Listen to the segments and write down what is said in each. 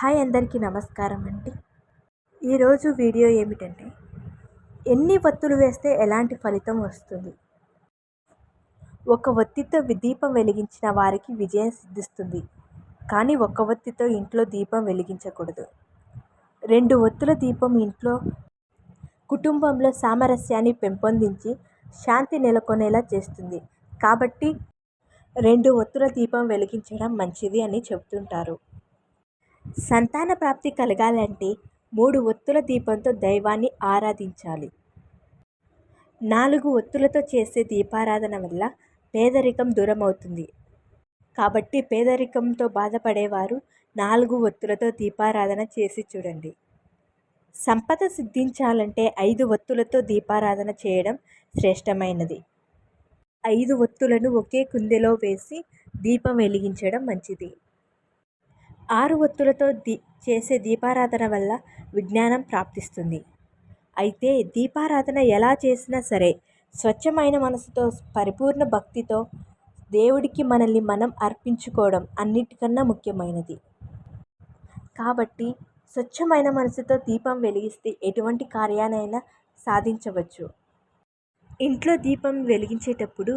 Hi అందరికీ నమస్కారం అండి. ఈరోజు వీడియో ఏమిటంటే ఎన్ని ఒత్తులు వేస్తే ఎలాంటి ఫలితం వస్తుంది? ఒక ఒత్తితో దీపం వెలిగించిన వారికి విజయం సిద్ధిస్తుంది. కానీ ఒక్క ఒత్తితో ఇంట్లో దీపం వెలిగించకూడదు. రెండు ఒత్తుల దీపం ఇంట్లో కుటుంబంలో సామరస్యాన్ని పెంపొందించి శాంతి నెలకొనేలా చేస్తుంది. కాబట్టి రెండు ఒత్తుల దీపం వెలిగించడం మంచిది అని చెబుతుంటారు. సంతాన ప్రాప్తి కలగాలంటే మూడు ఒత్తుల దీపంతో దైవాన్ని ఆరాధించాలి. నాలుగు ఒత్తులతో చేసే దీపారాధన వల్ల పేదరికం దూరం అవుతుంది కాబట్టి పేదరికంతో బాధపడేవారు నాలుగు ఒత్తులతో దీపారాధన చేసి చూడండి. సంపద సిద్ధించాలంటే ఐదు ఒత్తులతో దీపారాధన చేయడం శ్రేష్టమైనది. ఐదు ఒత్తులను ఒకే కుందెలో వేసి దీపం వెలిగించడం మంచిది. ఆరు ఒత్తులతో దీ చేసే దీపారాధన వల్ల విజ్ఞానం ప్రాప్తిస్తుంది. అయితే దీపారాధన ఎలా చేసినా సరే స్వచ్ఛమైన మనసుతో పరిపూర్ణ భక్తితో దేవుడికి మనల్ని మనం అర్పించుకోవడం అన్నిటికన్నా ముఖ్యమైనది. కాబట్టి స్వచ్ఛమైన మనసుతో దీపం వెలిగిస్తే ఎటువంటి కార్యానైనా సాధించవచ్చు. ఇంట్లో దీపం వెలిగించేటప్పుడు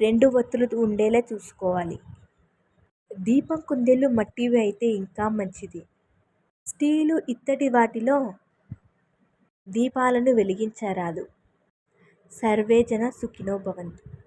రెండు ఒత్తులు ఉండేలా చూసుకోవాలి. దీపం కుందేలు మట్టివి అయితే ఇంకా మంచిది. స్టీలు ఇత్తడి వాటిలో దీపాలను వెలిగించరాదు. సర్వే జన సుఖినో భవంతు.